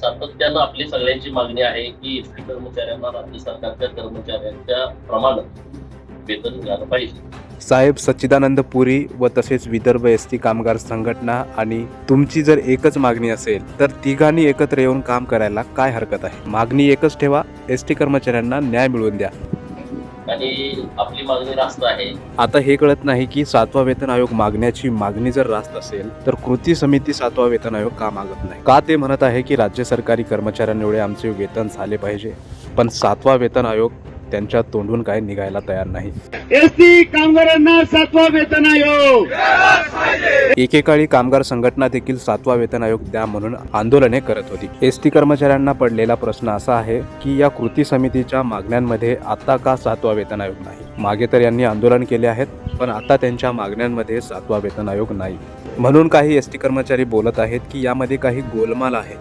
सातत्यानं आपली सगळ्यांची मागणी आहे की एस टी कर्मचाऱ्यांना राज्य सरकारच्या कर्मचाऱ्यांच्या प्रमाणात वेतन मिळालं पाहिजे. साहेब सच्चिदानंद पुरी व तसेच विदर्भ एस टी कामगार संघटना आणि तुमची जर एकच मागणी असेल तर तिघांनी एकत्र येऊन काम करायला काय हरकत आहे? मागणी एकच ठेवा एस टी कर्मचाऱ्यांना न्याय मिळवून द्या. आणि आपली मागणी रास्त आहे. आता हे कळत नाही की सातवा वेतन आयोग मागण्याची मागणी जर रास्त असेल तर कृती समिती सातवा वेतन आयोग का मागत नाही? का ते म्हणत आहे की राज्य सरकारी कर्मचाऱ्यांमुळे आमचे वेतन झाले पाहिजे? पण सातवा वेतन आयोग त्यांच्या तोंडून काय निघायला तयार नाही. एसटी कामगारांना सातवा वेतन आयोग. एकेकाळी कामगार संघटना देखील सातवा वेतन आयोग द्या म्हणून आंदोलने करत होती. एस टी कर्मचाऱ्यांना पडलेला प्रश्न असा आहे की या कृती समितीच्या मागण्यांमध्ये आता का सातवा वेतन आयोग नाही? मागे तर यांनी आंदोलन केले आहेत पण आता त्यांच्या मागण्यांमध्ये सातवा वेतन आयोग नाही. म्हणून काही एस टी कर्मचारी बोलत आहेत की यामध्ये काही गोलमाल आहे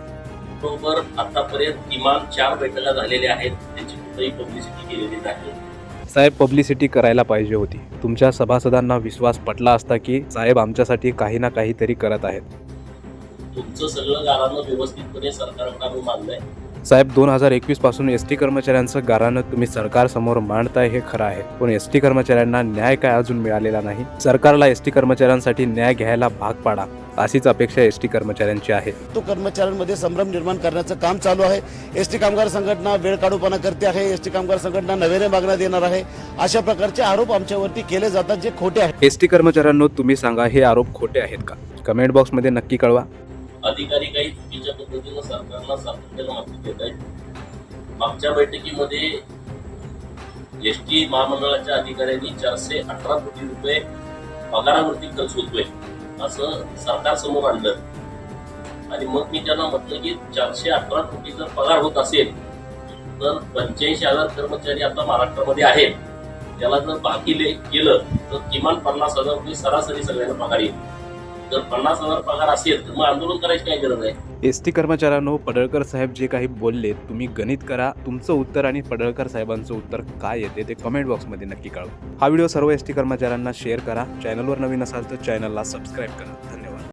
बरोबर आतापर्यंत किमान चार बैठका झालेल्या आहेत. त्याची कुठेही पब्लिसिटी केलेली नाही. साहेब पब्लिसिटी करायला पाहिजे होती. तुमच्या सभासदांना विश्वास पटला असता की साहेब आमच्यासाठी काही ना काहीतरी करत आहेत. तुमचं सगळं गारानं व्यवस्थितपणे आम्ही मानलंय साहेब दोन हजार एकवीसपासून एस टी कर्मचाऱ्यांचं गारानं तुम्ही सरकारसमोर मांडताय हे खरं आहे. पण एस टी कर्मचाऱ्यांना न्याय काय अजून मिळालेला नाही? सरकारला एस टी कर्मचाऱ्यांसाठी न्याय घ्यायला भाग पाडा अशीच अपेक्षा एस टी कर्मचाऱ्यांची आहे. तो कर्मचाऱ्यांमध्ये संभ्रम निर्माण करण्याचं काम चालू आहे. एसटी कामगार संघटना वेळ काढूपणा करते आहे. एसटी कामगार संघटना नव्याने मागण्या देणार आहे. अशा प्रकारचे आरोप आमच्यावरती केले जातात जे खोटे आहेत. एस टी कर्मचाऱ्यांनो तुम्ही सांगा हे आरोप खोटे आहेत का? कमेंट बॉक्समध्ये नक्की कळवा. अधिकारी काही चुकीच्या पद्धतीनं सरकारला सातत्यानं माहिती देत आहेत. मागच्या बैठकीमध्ये एस टी महामंडळाच्या अधिकाऱ्यांनी चारशे अठरा कोटी रुपये पगारावरती खर्च होतोय असं सरकार समोर आणलं. आणि मग मी त्यांना म्हटलं की चारशे अठरा कोटी जर पगार होत असेल तर पंच्याऐंशी हजार कर्मचारी आता महाराष्ट्रामध्ये आहेत. त्याला जर बाकी केलं तर किमान पन्नास हजार रुपये सरासरी सगळ्यांना पगार येईल. जर पन्नास हजार पगार असेल तर मग आंदोलन करायची काय गरज आहे? एस टी कर्मचाऱ्यांनो पडळकर साहेब जे काही बोलले तुम्ही गणित करा. तुमचं उत्तर आणि पडळकर साहेबांचं उत्तर काय येते ते कमेंट बॉक्समध्ये नक्की कळवा. हा व्हिडिओ सर्व एस टी कर्मचाऱ्यांना शेअर करा. चॅनलवर नवीन असाल तर चॅनलला सबस्क्राईब करा.